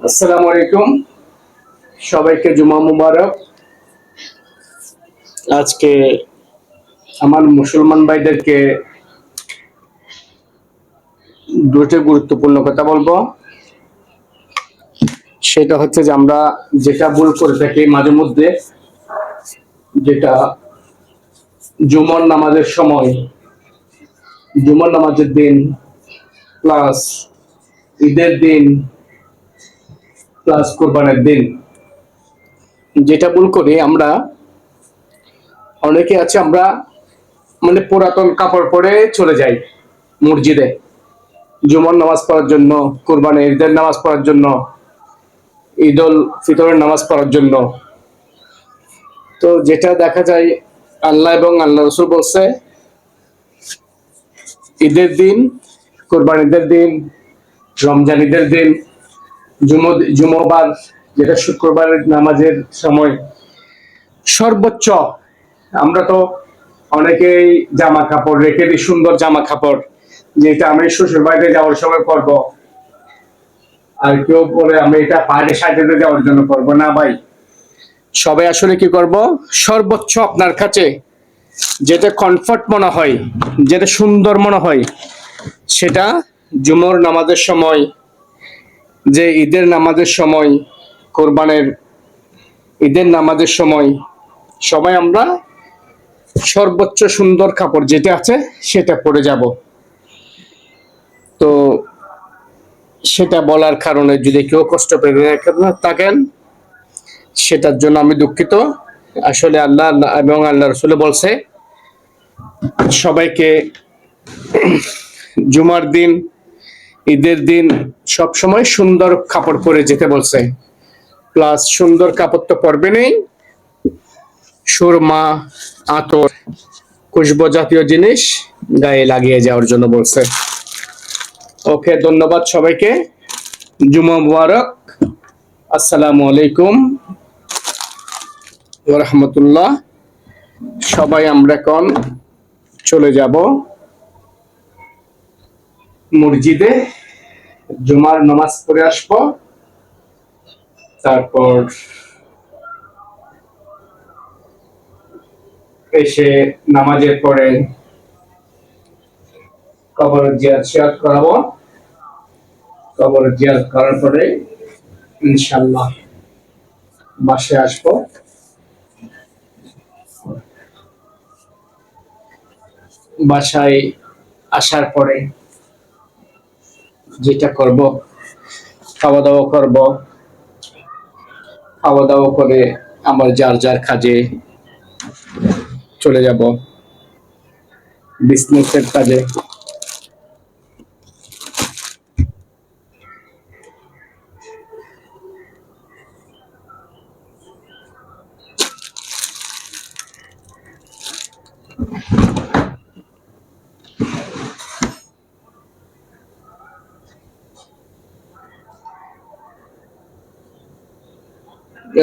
আসসালামু আলাইকুম। সবাইকে জুমা মুবারক। আজকে আমার মুসলমান ভাইদেরকে দুটো গুরুত্বপূর্ণ কথা বলব। সেটা হচ্ছে যে আমরা যেটা ভুল করে থাকি মাঝে মধ্যে, যেটা জুমর নামাজের সময়, জুমর নামাজের দিন প্লাস ঈদের দিন প্লাস কোরবানের দিন। যেটা ভুল করি, আমরা অনেকে আছে, আমরা মানে পুরাতন কাপড় পরে চলে যাই মসজিদে। জুমর নামাজ পড়ার জন্য কোরবানি ঈদের নামাজ পড়ার জন্য, ঈদ উল ফিতরের নামাজ পড়ার জন্য। তো যেটা দেখা যায়, আল্লাহ এবং আল্লাহ রসুল বলছে, ঈদের দিন, কোরবান ঈদের দিন, রমজান ঈদের দিন জুমোবার যেটা শুক্রবারের নামাজের সময় সর্বোচ্চ। আমরা তো অনেকেই জামা কাপড় রেখে দিই, সুন্দর জামা কাপড় যেটা আমি শ্বশুর বাড়িতে যাওয়ার সময় পরবো। আর কেউ বলে, আমি এটা পাহাড়ে সাজাতে যাওয়ার জন্য করব না ভাই। সবাই আসলে কি করব? সর্বোচ্চ আপনার কাছে যেটা কমফর্ট মনে হয়, যেটা সুন্দর মনে হয়, সেটা জুমর নামাজের সময় যে ঈদের নামাজের সময়, কোরবানের ঈদের নামাজের সময় সবাই আমরা সর্বোচ্চ সুন্দর কাপড় যেটা আছে সেটা পরে যাব। তো সেটা বলার কারণে যদি কেউ কষ্ট পেয়ে থাকেন, সেটার জন্য আমি দুঃখিত। আসলে আল্লাহ এবং আল্লাহ রসুল বলছে, সবাইকে জুমার দিন ঈদের দিন সব সময় সুন্দর কাপড় পরে যেতে বলছে। প্লাস সুন্দর কাপড় তো পরবে নেই। সুরমা, আতর, খুশবো জাতীয় জিনিস গায়ে লাগিয়ে যাওয়ার জন্য বলছে। ওকে, ধন্যবাদ সবাইকে। জুমা মুবারক। আসসালামু আলাইকুম রহমতুল্লাহ। সবাই আমরা এখন চলে যাব মসজিদে। জুমার নামাজ পড়ে আসব। তারপর এসে নামাজের পরে কবর জিয়ারত শেয়ার করাবো। কবর জিয়ারত করার পরে ইনশাল্লাহ বাসে আসব। বাসায় আসার পরে যেটা করব খাওয়া দাওয়া করব। খাওয়া দাওয়া করে আমার যার যার কাজে চলে যাব। বিজনেসের কাজে।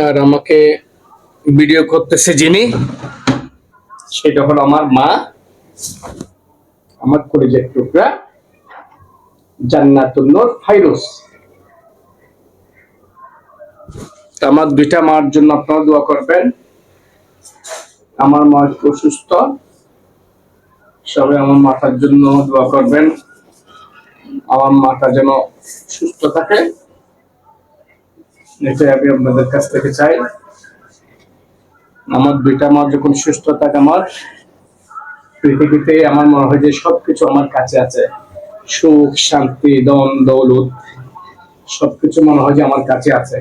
আর আমাকে ভিডিও করতেছে যিনি, সেটা হলো আমার মা, আমার কলেজের টুকরা, জান্নাতুল নূর ফাইরুস। আমার দুইটা মার জন্য আপনারা দোয়া করবেন। আমার মা একটু অসুস্থ, সবাই আমার মাথার জন্য দোয়া করবেন। আমার মাটা যেন সুস্থ থাকে। এটাই আমি আপনাদের কাছ থেকে চাই। আমার দুইটা মা যখন সুস্থ থাকে আমার পৃথিবীতে আমার মনে হয় যে সবকিছু আমার কাছে আছে। সুখ, শান্তি দন দৌলত, সবকিছু মনে হয় যে আমার কাছে আছে।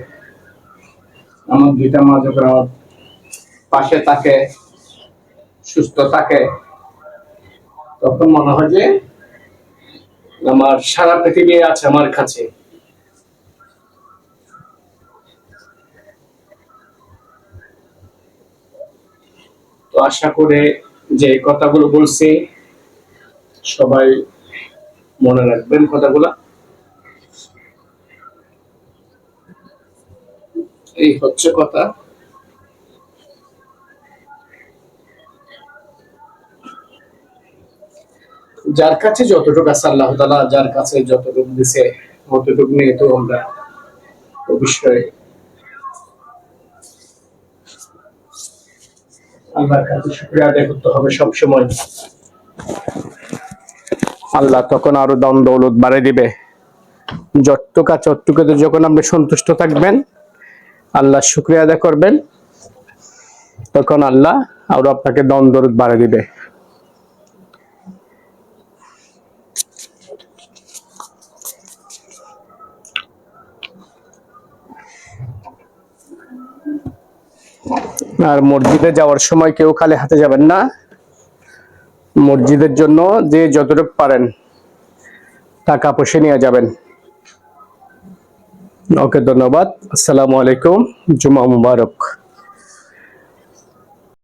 আমার দুইটা মা যখন আমার পাশে থাকে, সুস্থ থাকে, তখন মনে হয় যে আমার সারা পৃথিবী আছে আমার কাছে। আশা করে যে কথাগুলো বলছি, সবাই মনে রাখবেন কথাগুলো। এই হচ্ছে কথা। যার কাছে যতটুকু আছে আল্লাহ তালা যার কাছে যতটুকু দিছে, ততটুকু নিয়ে তো আমরা বিষয়ে আল্লাহর কাছে শুক্রিয়া আদায় করতে হবে সব সময় আল্লাহ তখন আরও দম দৌলত বাড়িয়ে দিবে। যতটুকা তো যখন আপনি সন্তুষ্ট থাকবেন, আল্লাহ শুক্রিয়া আদায় করবেন, তখন আল্লাহ আরও আপনাকে দম দৌলত বাড়িয়ে দিবে। আর মসজিদে যাওয়ার সময় কেউ খালি হাতে যাবেন না। মসজিদের জন্য যে যতটুকু পারেন টাকা পয়সা নিয়ে যাবেন। ওকে, ধন্যবাদ। আসসালামু আলাইকুম। জুমা মুবারক।